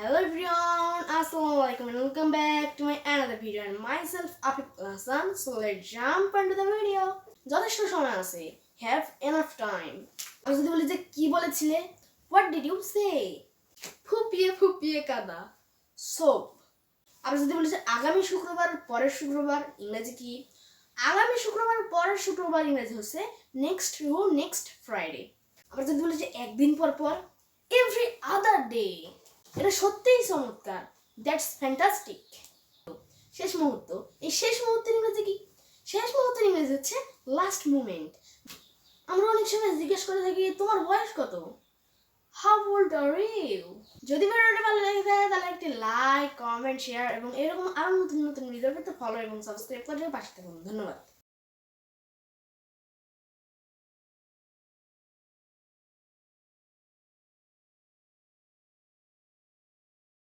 Hello everyone, Assalamu alaikum and welcome back to my another video and myself Afif Hassan. So let's jump into the video. যথেষ্ট সময় আছে। Have enough time আমি যদি বলি যে কি বলেছিলে? হোয়াট ডিড ইউ সে ফুপিয়ে ফুপিয়ে কাদা। সোপ আমি যদি বলি যে আগামী শুক্রবার পরের শুক্রবার ইংরেজি কি? আগামী শুক্রবার পরের শুক্রবার ইংরেজি হচ্ছে নেক্সট টু নেক্সট ফ্রাইডে আমরা যদি বলি যে একদিন পর পর এভরি আদার ডে এটা সত্যিই চমৎকার। দ্যাটস ফ্যান্টাস্টিক শেষ মুহূর্ত। এই শেষ মুহূর্তের ইংরেজি কি? শেষ মুহূর্তের ইংরেজি হচ্ছে লাস্ট মুমেন্ট আমরা অনেক সময় জিজ্ঞেস করে থাকি, তোমার বয়স কত? হাউ ওল্ড আর ইউ যদি ভিডিওটা ভালো লেগে থাকে, তাহলে একটি লাইক কমেন্ট শেয়ার এবং এরকম আরও নতুন নতুন ভিডিও পেতে ফলো এবং সাবস্ক্রাইব করে পাশে থাকুন। ধন্যবাদ।